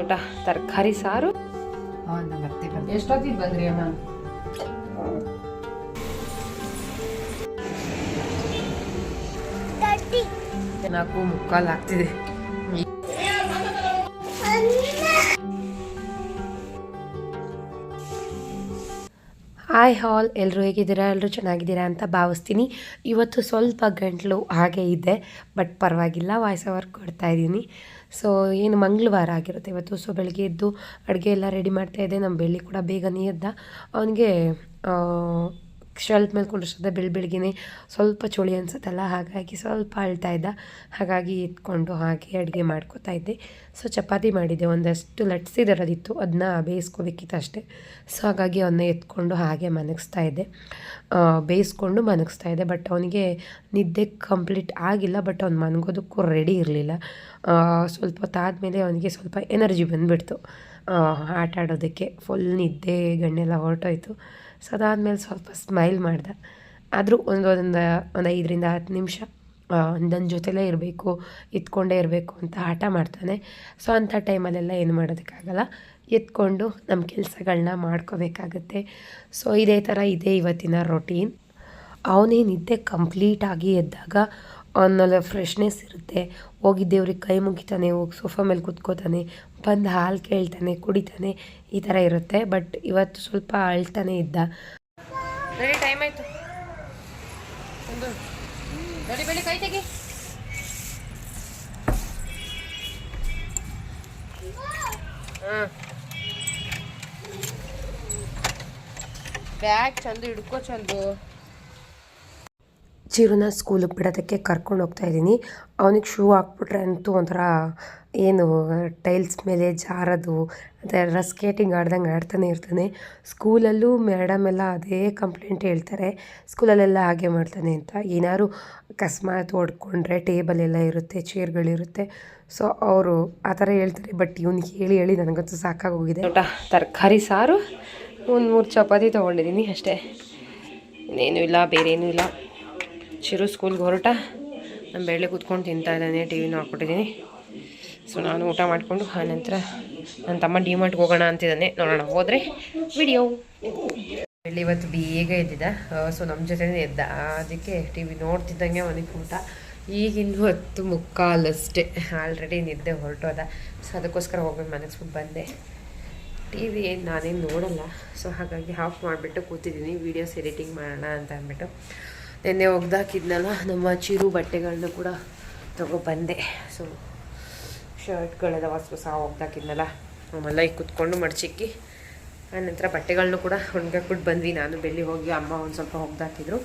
ಊಟ ತರಕಾರಿ ಸಾರು. ಎಷ್ಟೊತ್ತಿಗೆ ಬಂದ್ರಿ ಅಮ್ಮ ನಾಲ್ಕು ಮುಕ್ಕಾಲು ಆಗ್ತಿದೆ. ಹಾಯ್ ಹಾಲ್ ಎಲ್ಲರೂ ಹೇಗಿದ್ದೀರಾ? ಎಲ್ಲರೂ ಚೆನ್ನಾಗಿದ್ದೀರಾ ಅಂತ ಭಾವಿಸ್ತೀನಿ. ಇವತ್ತು ಸ್ವಲ್ಪ ಗಂಟಲು ಹಾಗೆ ಇದೆ, ಬಟ್ ಪರವಾಗಿಲ್ಲ ವಾಯ್ಸ್ ಓವರ್ ಕೊಡ್ತಾ ಇದ್ದೀನಿ. ಸೊ ಏನು ಮಂಗಳವಾರ ಆಗಿರುತ್ತೆ ಇವತ್ತು. ಸೊ ಬೆಳಗ್ಗೆ ಎದ್ದು ಅಡುಗೆ ಎಲ್ಲ ರೆಡಿ ಮಾಡ್ತಾ ಇದ್ದೆ. ನಮ್ಮ ಬೆಳ್ಳಿ ಕೂಡ ಬೇಗನೇ ಎದ್ದ. ಅವನಿಗೆ ಶೆಲ್ಫ್ ಮೇಲೆ ಕುಂಡಿರ್ತದೆ ಬೆಳ ಬೆಳಗ್ಗೆನೆ ಸ್ವಲ್ಪ ಚಳಿ ಅನಿಸುತ್ತಲ್ಲ, ಹಾಗಾಗಿ ಸ್ವಲ್ಪ ಅಳ್ತಾ ಇದ್ದ. ಹಾಗಾಗಿ ಎತ್ಕೊಂಡು ಹಾಗೆ ಅಡುಗೆ ಮಾಡ್ಕೋತಾ ಇದ್ದೆ. ಸೊ, ಚಪಾತಿ ಮಾಡಿದ್ದೆ ಒಂದಷ್ಟು ಲಟ್ಸಿದರದಿತ್ತು ಅದನ್ನ ಬೇಯಿಸ್ಕೋಬೇಕಿತ್ತು ಅಷ್ಟೇ. ಸೊ, ಹಾಗಾಗಿ ಅವನ್ನ ಎತ್ಕೊಂಡು ಹಾಗೆ ಮನಗಿಸ್ತಾ ಇದ್ದೆ. ಬೇಯಿಸ್ಕೊಂಡು ಮನಗಿಸ್ತಾ ಇದ್ದೆ. ಬಟ್ ಅವನಿಗೆ ನಿದ್ದೆ ಕಂಪ್ಲೀಟ್ ಆಗಿಲ್ಲ. ಬಟ್ ಅವ್ನು ಮನಗೋದಕ್ಕೂ ರೆಡಿ ಇರಲಿಲ್ಲ. ಸ್ವಲ್ಪ ಹೊತ್ತಾದಮೇಲೆ ಅವನಿಗೆ ಸ್ವಲ್ಪ ಎನರ್ಜಿ ಬಂದುಬಿಡ್ತು. ಆಟ ಆಡೋದಕ್ಕೆ ಫುಲ್ ನಿದ್ದೆ, ಗಣ್ಣೆಲ್ಲ ಹೊರಟೋಯ್ತು. ಸೊ ಅದಾದಮೇಲೆ ಸ್ವಲ್ಪ ಸ್ಮೈಲ್ ಮಾಡ್ದೆ. ಆದರೂ ಒಂದು ಒಂದೊಂದು ಒಂದು ಐದರಿಂದ ಹತ್ತು ನಿಮಿಷ ನನ್ನ ಜೊತೆಲೇ ಇರಬೇಕು ಎತ್ಕೊಂಡೇ ಇರಬೇಕು ಅಂತ ಆಟ ಮಾಡ್ತಾನೆ. ಸೊ ಅಂಥ ಟೈಮಲ್ಲೆಲ್ಲ ಏನು ಮಾಡೋದಕ್ಕಾಗಲ್ಲ. ಎತ್ಕೊಂಡು ನಮ್ಮ ಕೆಲಸಗಳನ್ನ ಮಾಡ್ಕೋಬೇಕಾಗತ್ತೆ. ಸೊ ಇದೇ ಥರ ಇದೆ ಇವತ್ತಿನ ರೊಟೀನ್ ಅವನೇ ನಿದ್ದೆ ಕಂಪ್ಲೀಟಾಗಿ ಎದ್ದಾಗ ಅವನಲ್ಲಿ ಫ್ರೆಶ್ನೆಸ್ ಇರುತ್ತೆ. ಹೋಗಿ ದೇವ್ರಿಗೆ ಕೈ ಮುಗಿತಾನೆ, ಹೋಗಿ ಸೋಫಾ ಮೇಲೆ ಕುತ್ಕೋತಾನೆ, ಬಂದು ಹಾಲು ಕೇಳ್ತಾನೆ, ಕುಡಿತಾನೆ, ಈ ಥರ ಇರುತ್ತೆ. ಬಟ್ ಇವತ್ತು ಸ್ವಲ್ಪ ಅಳ್ತಾನೆ ಇದ್ದ. ಟೈಮ್ ಆಯಿತು. ಬ್ಯಾಗ್ ಚಂದು ಹಿಡ್ಕೋ ಚಂದು. ಚಿರುನ ಸ್ಕೂಲಿಗೆ ಬಿಡೋದಕ್ಕೆ ಕರ್ಕೊಂಡು ಹೋಗ್ತಾ ಇದ್ದೀನಿ. ಅವನಿಗೆ ಶೂ ಹಾಕ್ಬಿಟ್ರೆ ಅಂತೂ ಒಂಥರ ಏನು ಟೈಲ್ಸ್ ಮೇಲೆ ಜಾರೋದು ಅದೆಲ್ಲ ಸ್ಕೇಟಿಂಗ್ ಆಡ್ದಂಗೆ ಆಡ್ತಾನೆ ಇರ್ತಾನೆ. ಸ್ಕೂಲಲ್ಲೂ ಮೇಡಮ್ ಎಲ್ಲ ಅದೇ ಕಂಪ್ಲೇಂಟ್ ಹೇಳ್ತಾರೆ. ಸ್ಕೂಲಲ್ಲೆಲ್ಲ ಹಾಗೆ ಮಾಡ್ತಾನೆ ಅಂತ. ಏನಾದ್ರು ಅಕಸ್ಮಾತ್ ಹೊಡ್ಕೊಂಡ್ರೆ ಟೇಬಲ್ ಎಲ್ಲ ಇರುತ್ತೆ ಚೇರ್ಗಳಿರುತ್ತೆ ಸೊ ಅವರು ಆ ಥರ ಹೇಳ್ತಾರೆ. ಬಟ್ ಇವ್ನಿಗೆ ಹೇಳಿ ಹೇಳಿ ನನಗಂತೂ ಸಾಕಾಗೋಗಿದೆ. ಊಟ ತರಕಾರಿ ಸಾರು, ಒಂದು ಮೂರು ಚಪಾತಿ ತೊಗೊಂಡಿದ್ದೀನಿ ಅಷ್ಟೇ. ಇನ್ನೇನು ಇಲ್ಲ ಬೇರೆ ಏನೂ ಇಲ್ಲ. ಚಿರು ಸ್ಕೂಲ್ಗೆ ಹೊರಟ. ನಮ್ಮ ಬೆಳೆ ಕೂತ್ಕೊಂಡು ತಿಂತಾ ಇದ್ದಾನೆ, ಟಿ ವಿನೂ ಹಾಕ್ಕೊಟ್ಟಿದ್ದೀನಿ. ಸೊ ನಾನು ಊಟ ಮಾಡಿಕೊಂಡು ಆನಂತರ ನನ್ನ ತಮ್ಮ ಡಿಮಾರ್ಟ್ಗೆ ಹೋಗೋಣ ಅಂತಿದ್ದಾನೆ. ನೋಡೋಣ, ಹೋದರೆ ವಿಡಿಯೋ. ಬೆಳ್ಳಿ ಇವತ್ತು ಬೇಗ ಎದ್ದಿದ್ದ. ಸೊ ನಮ್ಮ ಜೊತೆನೇ ಎದ್ದ. ಅದಕ್ಕೆ ಟಿ ವಿ ನೋಡ್ತಿದ್ದಂಗೆ ಅವನಿಗೆ ಊಟ. ಈಗಿನ್ನೂ ಹತ್ತು ಮುಕ್ಕಾಲಷ್ಟೇ ಆಲ್ರೆಡಿ ನಿದ್ದೆ ಹೊರಟೋದ ಸೊ ಅದಕ್ಕೋಸ್ಕರ ಹೋಗಿ ಮನಸ್ಸು ಬಂದೆ. ಟಿ ವಿ ಏನು ನಾನೇನು ನೋಡಲ್ಲ. ಸೊ ಹಾಗಾಗಿ ಆಫ್ ಮಾಡಿಬಿಟ್ಟು ಕೂತಿದ್ದೀನಿ. ವೀಡಿಯೋಸ್ ಎಡಿಟಿಂಗ್ ಮಾಡೋಣ ಅಂತ ಅಂದ್ಬಿಟ್ಟು. ನಿನ್ನೆ ಒಗ್ದಾಕಿದ್ನಲ್ಲ, ನಮ್ಮ ಚಿರು ಬಟ್ಟೆಗಳನ್ನ ಕೂಡ ತಗೊಬಂದೆ ಸೊ ಶರ್ಟ್ಗಳೆಲ್ಲ ಹೊಸ ಹೊಸ ಒಗ್ದಾಕಿದ್ನಲ್ಲ. ಅವೆಲ್ಲ ಈಗ ಕುತ್ಕೊಂಡು ಮಡಚಿಕ್ಕಿ ಆನಂತರ ಬಟ್ಟೆಗಳನ್ನೂ ಕೂಡ ಒಣಗಾಕ್ಬಿಟ್ಟು ಬಂದ್ವಿ. ನಾನು ಬೆಳ್ಳಿ ಹೋಗಿ ಅಮ್ಮ ಒಂದು ಸ್ವಲ್ಪ ಒಗ್ದಾಕಿದ್ರು.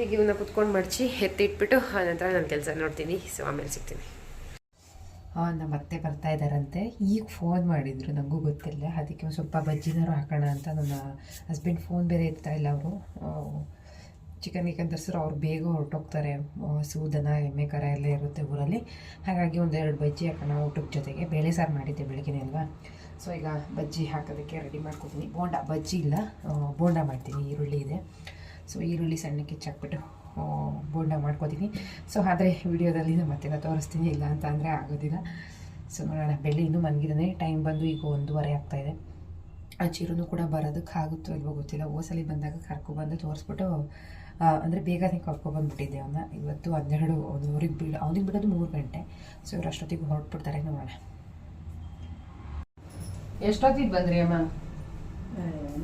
ಈಗ ಇವನ್ನ ಕುತ್ಕೊಂಡು ಮಡಚಿ ಎತ್ತಿಟ್ಬಿಟ್ಟು ಆನಂತರ ನನ್ನ ಕೆಲಸ ನೋಡ್ತೀನಿ. ಸೊ ಆಮೇಲೆ ಸಿಗ್ತೀನಿ. ಹಾಂ ನಮ್ಮ ಅತ್ತೆ ಬರ್ತಾ ಇದ್ದಾರಂತೆ ಈಗ ಫೋನ್ ಮಾಡಿದ್ರು ನನಗೂ ಗೊತ್ತಿಲ್ಲ. ಅದಕ್ಕೆ ಒಂದು ಸ್ವಲ್ಪ ಬಜ್ಜಿನಾರು ಹಾಕೋಣ ಅಂತ. ನನ್ನ ಹಸ್ಬೆಂಡ್ ಫೋನ್ ಬೇರೆ ಇರ್ತಾ ಇಲ್ಲ ಅವರು. ಚಿಕನ್ ಗಿಕನ್ ತರಿಸಿದ್ರೆ ಅವ್ರು ಬೇಗ ಹೊರಟೋಗ್ತಾರೆ. ಹಸು, ದನ, ಎಮ್ಮೆ, ಕರ ಎಲ್ಲ ಇರುತ್ತೆ ಊರಲ್ಲಿ. ಹಾಗಾಗಿ ಒಂದೆರಡು ಬಜ್ಜಿ ಹಾಕೋಣ ಊಟಕ್ಕೆ ಜೊತೆಗೆ. ಬೇಳೆ ಸಾರು ಮಾಡಿದ್ದೆ ಬೆಳಗ್ಗೆ ಅಲ್ವಾ? ಸೊ ಈಗ ಬಜ್ಜಿ ಹಾಕೋದಕ್ಕೆ ರೆಡಿ ಮಾಡ್ಕೊತೀನಿ. ಬೋಂಡ, ಬಜ್ಜಿ ಇಲ್ಲ. ಬೋಂಡ ಮಾಡ್ತೀನಿ. ಈರುಳ್ಳಿ ಇದೆ. ಸೊ ಈರುಳ್ಳಿ ಸಣ್ಣಕ್ಕೆ ಚಕ್ಬಿಟ್ಟು ಬೋಂಡ ಮಾಡ್ಕೋತೀನಿ. ಸೊ ಆದರೆ ವಿಡಿಯೋದಲ್ಲಿ ನಾನು ಮತ್ತೆ ತೋರಿಸ್ತೀನಿ. ಇಲ್ಲ ಅಂತ ಅಂದರೆ ಆಗೋದಿಲ್ಲ. ಸೊ ನೋಡೋಣ. ಬೆಳ್ಳಿ ಇನ್ನೂ ಮನಗಿದ್ದಾನೆ ಟೈಮ್ ಬಂದು ಈಗ ಒಂದೂವರೆ ಆಗ್ತಾಯಿದೆ ಆ ಚಿರುನು ಕೂಡ ಬರೋದಕ್ಕೆ ಆಗುತ್ತೋ ಇಲ್ವೋ ಗೊತ್ತಿಲ್ಲ. ಓಸಲಿ ಬಂದಾಗ ಕರ್ಕೊಬಂದು ತೋರಿಸ್ಬಿಟ್ಟು ಅಂದರೆ ಬೇಗನೆ ಕರ್ಕೊಬಂದ್ಬಿಟ್ಟಿದ್ದೆ ಅವನ್ನ. ಇವತ್ತು ಹನ್ನೆರಡು ಒಂದೂವರೆಗೆ ಬಿಡ ಅವನಿಗೆ ಬಿಡೋದು ಮೂರು ಗಂಟೆ. ಸೊ ಇವ್ರು ಅಷ್ಟೊತ್ತಿಗೆ ಹೊರಟ್ಬಿಡ್ತಾರೆ ನೋಡೋಣ. ಎಷ್ಟೊತ್ತಿಗೆ ಬಂದ್ರಿ ಅಮ್ಮ?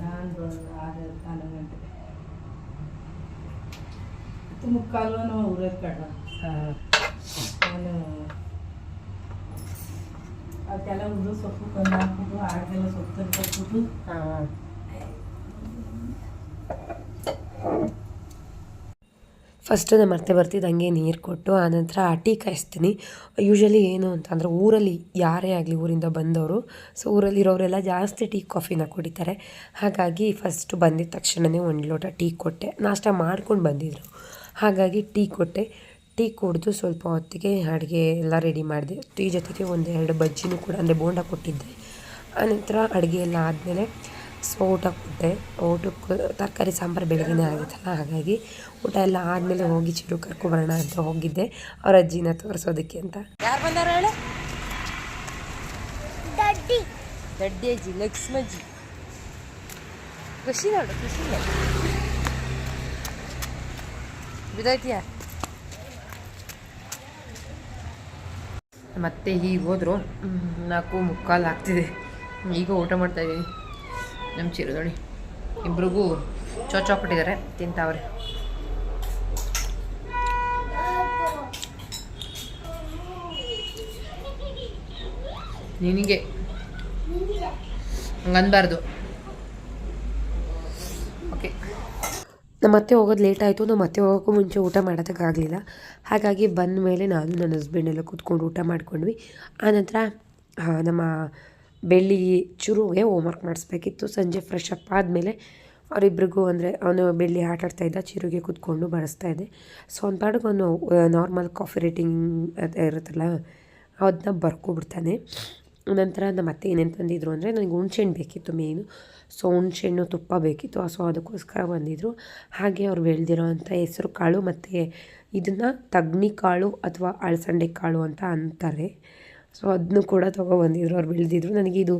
ನಾನು ಆರು ಗಂಟೆ. ಮುಕ್ಕಾಲು ನಾವು ಊರಲ್ಲಿ ಕಡ ನಾನು ಅದಕ್ಕೆಲ್ಲ ಉದ್ದು ಸೊಪ್ಪು ತಂದು ಹಾಕ್ಬಿಟ್ಟು ಆಗೆಲ್ಲ ಸೊಪ್ಪು ತಂದು ಕೊಟ್ಬಿಟ್ಟು ಹಾಂ. ಫಸ್ಟ್ ನಮ್ಮ ಅತ್ತೆ ಬರ್ತಿದ್ದಂಗೆ ನೀರು ಕೊಟ್ಟು ಆನಂತರ ಟೀ ಕಾಯಿಸ್ತೀನಿ. ಯೂಶ್ವಲಿ ಏನು ಅಂತಂದರೆ ಊರಲ್ಲಿ ಯಾರೇ ಆಗಲಿ ಊರಿಂದ ಬಂದವರು ಸೊ ಊರಲ್ಲಿರೋರೆಲ್ಲ ಜಾಸ್ತಿ ಟೀ ಕಾಫಿನ ಕುಡಿತಾರೆ. ಹಾಗಾಗಿ ಫಸ್ಟು ಬಂದಿದ ತಕ್ಷಣವೇ ಒಂದು ಲೋಟ ಟೀ ಕೊಟ್ಟೆ. ನಾಷ್ಟ ಮಾಡ್ಕೊಂಡು ಬಂದಿದ್ದರು ಹಾಗಾಗಿ ಟೀ ಕೊಟ್ಟೆ. ಟೀ ಕುಡಿದು ಸ್ವಲ್ಪ ಹೊತ್ತಿಗೆ ಅಡುಗೆ ಎಲ್ಲ ರೆಡಿ ಮಾಡಿದೆ. ಟೀ ಜೊತೆಗೆ ಒಂದೆರಡು ಬಜ್ಜಿನೂ ಕೂಡ ಅಂದರೆ ಬೋಂಡ ಕೊಟ್ಟಿದ್ದೆ. ಆನಂತರ ಅಡುಗೆ ಎಲ್ಲ ಆದಮೇಲೆ ಸೊ ಊಟ ಕೊಟ್ಟೆ. ಊಟಕ್ಕೆ ತರಕಾರಿ ಸಾಂಬಾರು ಬೆಳಗ್ಗೆನೇ ಆಗಿತ್ತಲ್ಲ ಹಾಗಾಗಿ ಊಟ ಎಲ್ಲ ಆದಮೇಲೆ ಹೋಗಿ ಚಿರು ಕರ್ಕೊಬರೋಣ ಅಂತ ಹೋಗಿದ್ದೆ. ಅವ್ರ ಅಜ್ಜಿನ ತೋರಿಸೋದಕ್ಕೆ ಅಂತ. ಯಾರು ಬಂದಾರ ಹೇಳಿ? ಅಜ್ಜಿ ಲಕ್ಷ್ಮಜ್ಜಿ ಖುಷಿ ನೋಡು ಖುಷಿ ಮತ್ತೆ ಹೀಗೆ ಹೋದ್ರು. ನಾಲ್ಕು ಮುಕ್ಕಾಲು ಆಗ್ತಿದೆ. ಈಗ ಊಟ ಮಾಡ್ತಾ ಇದ್ದೀನಿ ನಮ್ಮ ಚಿರದೋಣಿ. ಇಬ್ರಿಗೂ ಚೋಚ ಕೊಟ್ಟಿದ್ದಾರೆ. ತಿಂತಾವ್ರೆ. ನಿನಗೆ? ಹಂಗನ್ಬಾರ್ದು. ನಮ್ಮ ಅತ್ತೆ ಹೋಗೋದು ಲೇಟ್ ಆಯಿತು ನಮ್ಮ ಅತ್ತೆ ಹೋಗೋಕ್ಕೂ ಮುಂಚೆ ಊಟ ಮಾಡೋದಕ್ಕಾಗಲಿಲ್ಲ. ಹಾಗಾಗಿ ಬಂದ ಮೇಲೆ ನಾನು ನನ್ನ ಹಸ್ಬೆಂಡೆಲ್ಲ ಕೂತ್ಕೊಂಡು ಊಟ ಮಾಡ್ಕೊಂಡ್ವಿ. ಆನಂತರ ನಮ್ಮ ಬೆಳ್ಳಿ ಚುರುಗೆ ಹೋಮ್ವರ್ಕ್ ಮಾಡಿಸ್ಬೇಕಿತ್ತು. ಸಂಜೆ ಫ್ರೆಶ್ ಅಪ್ ಆದಮೇಲೆ ಅವರಿಬ್ರಿಗೂ ಅಂದರೆ ಅವನು ಬೆಳ್ಳಿ ಆಟ ಇದ್ದ ಚಿರುಗೆ ಕೂತ್ಕೊಂಡು ಇದ್ದೆ. ಸೊ ಅವ್ನ ಪಾಡಿಗೆ ಅವನು ನಾರ್ಮಲ್ ಕಾಫಿ ರೇಟಿಂಗ್ ಇರುತ್ತಲ್ಲ ಅದನ್ನ ಬರ್ಕೊಬಿಡ್ತಾನೆ. ನಂತರ ನಮ್ಮ ಅತ್ತೆ ಏನೇನು ತಂದಿದ್ರು ಅಂದರೆ ನನಗೆ ಹುಣ್ಸೆಹಣ್ಣು ಬೇಕಿತ್ತು ಮೇಯ್ನು. ಸೊ ಹುಣ್ಸೆಹಣ್ಣು ತುಪ್ಪ ಬೇಕಿತ್ತು. ಸೊ ಅದಕ್ಕೋಸ್ಕರ ಬಂದಿದ್ದರು ಹಾಗೆ ಅವ್ರು ಬೆಳೆದಿರೋ ಅಂಥ ಹೆಸರು ಕಾಳು ಮತ್ತು ಇದನ್ನು ತಗ್ನಿ ಕಾಳು ಅಥವಾ ಅಳಸಂಡೆ ಕಾಳು ಅಂತ ಅಂತಾರೆ. ಸೊ ಅದನ್ನು ಕೂಡ ತೊಗೊಬಂದಿದ್ರು ಅವ್ರು ಬೆಳೆದಿದ್ರು. ನನಗೆ ಇದು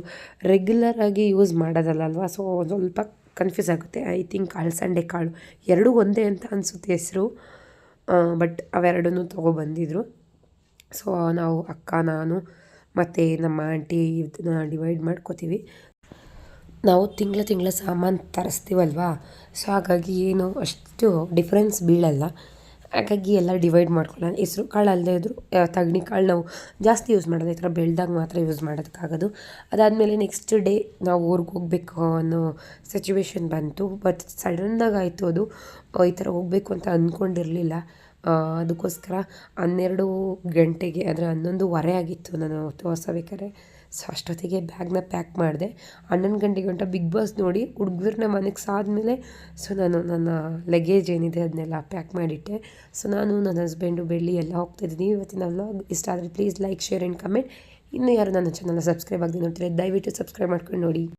ರೆಗ್ಯುಲರ್ ಆಗಿ ಯೂಸ್ ಮಾಡೋದಲ್ಲ ಸೊ ಸ್ವಲ್ಪ ಕನ್ಫ್ಯೂಸ್ ಆಗುತ್ತೆ. ಐ ಥಿಂಕ್ ಅಳಸಂಡೆ ಕಾಳು ಎರಡೂ ಒಂದೇ ಅಂತ ಅನಿಸುತ್ತೆ ಹೆಸರು. ಬಟ್ ಅವೆರಡನ್ನೂ ತೊಗೊಬಂದಿದ್ರು ಸೊ ನಾವು, ಅಕ್ಕ, ನಾನು ಮತ್ತು ನಮ್ಮ ಆಂಟಿ ಇದನ್ನ ಡಿವೈಡ್ ಮಾಡ್ಕೋತೀವಿ. ನಾವು ತಿಂಗಳ ತಿಂಗಳ ಸಾಮಾನು ತರಿಸ್ತೀವಲ್ವಾ? ಸೊ ಹಾಗಾಗಿ ಏನು ಅಷ್ಟು ಡಿಫ್ರೆನ್ಸ್ ಬೀಳಲ್ಲ. ಹಾಗಾಗಿ ಎಲ್ಲ ಡಿವೈಡ್ ಮಾಡ್ಕೊಳ್ಳೋಣ. ಹೆಸ್ರು ಕಾಳು ಅಲ್ಲದೆ ಇದ್ದರೂ ತಗಣಿ ಕಾಳು ನಾವು ಜಾಸ್ತಿ ಯೂಸ್ ಮಾಡೋದು, ಈ ಥರ ಬೆಳೆದಾಗ ಮಾತ್ರ ಯೂಸ್ ಮಾಡೋದಕ್ಕಾಗೋದು. ಅದಾದಮೇಲೆ ನೆಕ್ಸ್ಟ್ ಡೇ ನಾವು ಊರಿಗೆ ಹೋಗಬೇಕು ಅನ್ನೋ ಸಿಚುವೇಶನ್ ಬಂತು. ಬಟ್ ಸಡನ್ನಾಗಿ ಆಯಿತು ಅದು. ಈ ಥರ ಹೋಗಬೇಕು ಅಂತ ಅಂದ್ಕೊಂಡಿರಲಿಲ್ಲ ಅದಕ್ಕೋಸ್ಕರ ಹನ್ನೆರಡು ಗಂಟೆಗೆ ಅಂದರೆ ಹನ್ನೊಂದುವರೆ ಆಗಿತ್ತು ನಾನು ಬೇಕಾದ್ರೆ. ಸೊ ಅಷ್ಟೊತ್ತಿಗೆ ಬ್ಯಾಗ್ನ ಪ್ಯಾಕ್ ಮಾಡಿದೆ. ಹನ್ನೊಂದು ಗಂಟೆ ಗಂಟ ಬಿಗ್ ಬಾಸ್ ನೋಡಿ ಹುಡುಗರನ್ನ ಮನೆಗೆ ಸಾದ್ಮೇಲೆ ಸೊ ನಾನು ನನ್ನ ಲಗೇಜ್ ಏನಿದೆ ಅದನ್ನೆಲ್ಲ ಪ್ಯಾಕ್ ಮಾಡಿಟ್ಟೆ. ಸೊ ನಾನು ನನ್ನ ಹಸ್ಬೆಂಡು ಬೆಳ್ಳಿ ಎಲ್ಲ ಹೋಗ್ತಾಯಿದ್ದೀನಿ ಇವತ್ತಿನ ವ್ಲಾಗ್ ಇಷ್ಟ ಆದರೆ please like share and comment ಇನ್ನೂ ಯಾರು ನನ್ನ ಚಾನಲ್ನ ಸಬ್ಸ್ಕ್ರೈಬ್ ಆಗದೆ ನೋಡ್ತಾರೆ ದಯವಿಟ್ಟು ಸಬ್ಸ್ಕ್ರೈಬ್ ಮಾಡ್ಕೊಂಡು ನೋಡಿ.